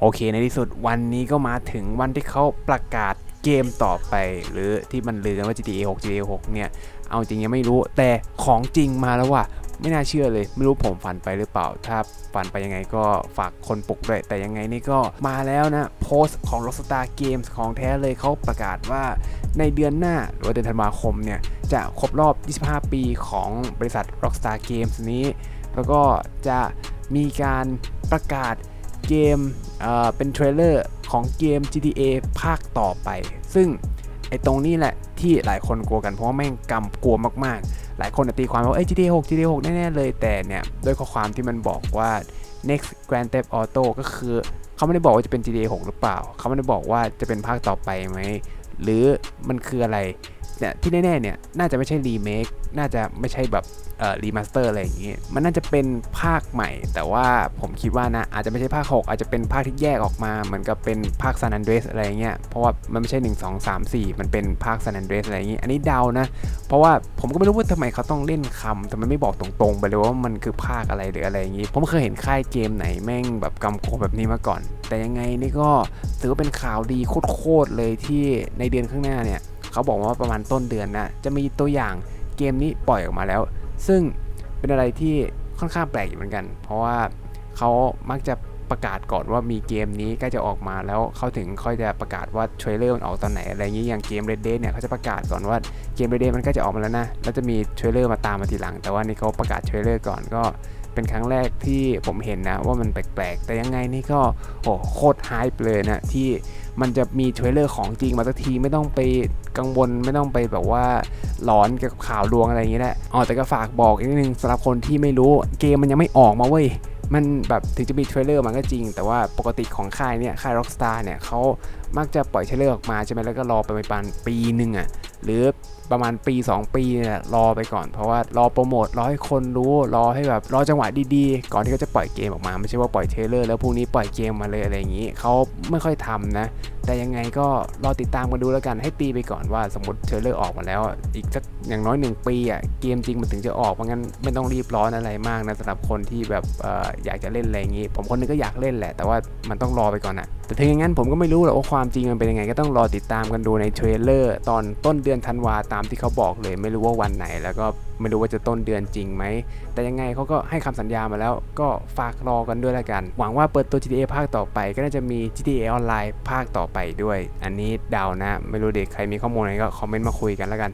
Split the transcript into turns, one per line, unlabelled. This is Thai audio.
โอเคในที่สุดวันนี้ก็มาถึงวันที่เขาประกาศเกมต่อไป หรือที่มันลือกันว่า GTA 6 GTA 6 เนี่ย เอาจริงยังไม่รู้แต่ของจริงมาแล้วว่ะไม่น่าเชื่อเลย ไม่รู้ผมฝันไปหรือเปล่า ถ้าฝันไปยังไงก็ฝากคนปลุกด้วย แต่ยังไงนี่ก็มาแล้วนะ โพสต์ของ Rockstar Games ของแท้เลยเขาประกาศว่าในเดือนหน้าหรือว่าเดือนธันวาคมเนี่ย จะครบรอบ 25 ปีของบริษัท Rockstar Games นี้ แล้วก็จะมีการประกาศเกม เอ่อเป็นเทรลเลอร์ของเกม GTA ภาคต่อไป ซึ่งไอ้ตรงนี้แหละที่หลายคนกลัวกันเพราะว่าแม่งกำกลัวมากๆ หลายคนตีความว่าเอ้ย GTA 6 GTA 6 แน่ ๆ เลยแต่เนี่ยด้วยข้อความที่มันบอกว่า next Grand Theft Auto ก็คือเขาไม่ได้บอกว่าจะเป็น GTA 6 หรือเปล่า เขาไม่ได้บอกว่าจะเป็นภาคต่อไปไหม หรือมันคืออะไร เนี่ยที่แน่ๆเนี่ยน่าจะไม่ใช่รีเมค น่าจะไม่ใช่แบบเอ่อรีมาสเตอร์อะไรอย่างงี้ มันน่าจะเป็นภาคใหม่ แต่ว่าผมคิดว่านะอาจจะไม่ใช่ภาค 6 อาจจะเป็นภาคที่แยกออกมา เหมือนกับเป็นภาคซานอันเดรสอะไรเงี้ย เพราะว่ามันไม่ใช่ 1 2 3 4 มันเป็นภาคซานอันเดรสอะไรอย่างงี้ อันนี้เดานะ เพราะว่าผมก็ไม่รู้ว่าทำไมเขาต้องเล่นคำแต่มันไม่บอกตรงๆ ไปเลยว่ามันคือภาคอะไรหรืออะไรอย่างงี้ ผมเคยเห็นค่ายเกมไหนแม่งแบบกำโกวแบบนี้มาก่อน แต่ยังไงนี่ก็ถือว่าเป็นข่าวดีโคตรๆเลยที่ในเดือนข้างหน้าเนี่ย เขาบอกว่าประมาณต้นเดือนนะจะมีตัวอย่างเกมนี้ปล่อยออกมาแล้ว ซึ่งเป็นอะไรที่ค่อนข้างแปลกอยู่เหมือนกัน เพราะว่าเขามักจะประกาศก่อนว่ามีเกมนี้ใกล้จะออกมาแล้วเขาถึงค่อยจะประกาศว่าเทรลเลอร์มันออกตอนไหนอะไรอย่างนี้อย่างเกม Red Dead เนี่ยเขาจะประกาศก่อนว่าเกม Red Dead มันก็จะออกมาแล้วนะแล้วจะมีเทรลเลอร์มาตามมาทีหลัง แต่ว่านี่เขาประกาศเทรลเลอร์ก่อนก็เป็นครั้งแรกที่ผมเห็นนะว่ามันแปลกๆ แต่ยังไงนี่ก็โอ้โคตรไฮป์เลยนะที่มันจะมีเทรลเลอร์ของจริงมาสักทีไม่ต้องไปกังวลไม่ต้องไปแบบว่าหลอนกับข่าวลวงอะไรอย่างนี้แหละอ๋อแต่ก็ฝากบอกอีกนิดนึงสำหรับคนที่ไม่รู้เกมมันยังไม่ออกมาเว้ยมันแบบถึงจะมีเทรลเลอร์มันก็จริง แต่ว่าปกติของค่ายเนี่ยค่าย Rockstar เนี่ยเขามักจะปล่อยเทรลเลอร์ออกมาใช่ไหมแล้วก็รอไปประมาณปีหนึ่งอะ่ะ หรือประมาณปี 2 ปีเนี่ยรอไปก่อนเพราะว่ารอโปรโมทรอให้คนรู้รอให้แบบรอจังหวะดีๆ ก่อนที่เขาจะปล่อยเกมออกมา ไม่ใช่ว่าปล่อยเทเลอร์แล้วพรุ่งนี้ปล่อยเกมมาเลยอะไรอย่างนี้เขาไม่ค่อยทำนะ แต่ยังไงก็รอติดตามกันดูแล้วกันให้ตีไปก่อนว่าสมมติเทเลอร์ออกมาแล้ว อีกสักอย่างน้อย 1 ปีอะเกมจริงมันถึงจะออกเพราะงั้นไม่ต้องรีบร้อนอะไรมากนะสำหรับคนที่แบบอออยากจะเล่นอะไรอย่างนี้ ผมคนนึงก็อยากเล่นแหละ แต่ว่ามันต้องรอไปก่อนอะ แต่ถึงอย่างนั้นผมก็ไม่รู้หรอกว่าความจริงมันเป็นยังไงก็ต้องรอติดตามกันดูในเทรลเลอร์ตอนต้นเดือนธันวาตามที่เขาบอกเลย ไม่รู้ว่าวันไหน แล้วก็ไม่รู้ว่าจะต้นเดือนจริงไหม แต่ยังไงเขาก็ให้คำสัญญามาแล้วก็ฝากรอกันด้วยละกัน หวังว่าเปิดตัว GTA ภาคต่อไป ก็น่าจะมี GTA ออนไลน์ภาคต่อไปด้วย อันนี้เดานะ ไม่รู้เด็กใครมีข้อมูลอะไรก็คอมเมนต์มาคุยกันล้วกัน